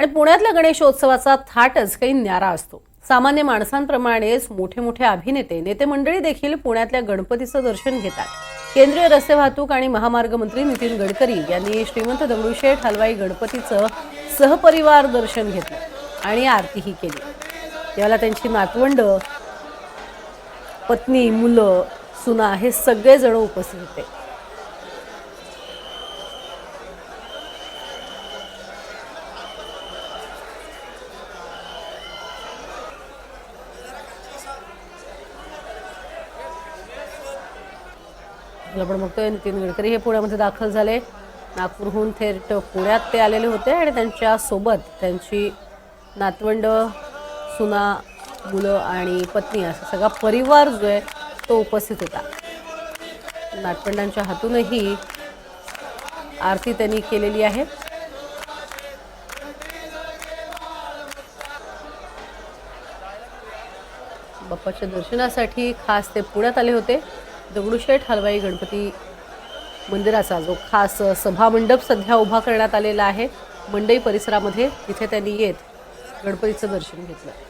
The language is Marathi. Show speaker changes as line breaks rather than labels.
आणि पुण्यातल्या गणेशोत्सवाचा थाटच काही न्यारा असतो सामान्य माणसांप्रमाणेच मोठे मोठे अभिनेते नेते मंडळी देखील पुण्यातल्या गणपतीचं दर्शन घेतात केंद्रीय रस्ते वाहतूक आणि महामार्ग मंत्री नितीन गडकरी यांनी श्रीमंत दगडूशेठ हलवाई गणपतीचं सहपरिवार दर्शन घेतलं आणि आरतीही केली याला त्यांची नातवंड पत्नी मुलं सुना हे सगळेजण उपस्थित होते आपलं आपण बघतोय नितीन गडकरी हे पुण्यामध्ये दाखल झाले नागपूरहून थेट पुण्यात ते आलेले होते आणि त्यांच्यासोबत त्यांची नातवंड सुना मुलं आणि पत्नी असा सगळा परिवार जो आहे तो उपस्थित होता नातवंडांच्या हातूनही आरती त्यांनी केलेली आहे बाप्पाच्या दर्शनासाठी खास ते पुण्यात आले होते दगडूशेठ हलवाई गणपती मंदिराचा जो खास सभामंडप सध्या उभा करण्यात आलेला आहे मंडई परिसरामध्ये तिथे त्यांनी येत गणपतीचं दर्शन घेतलं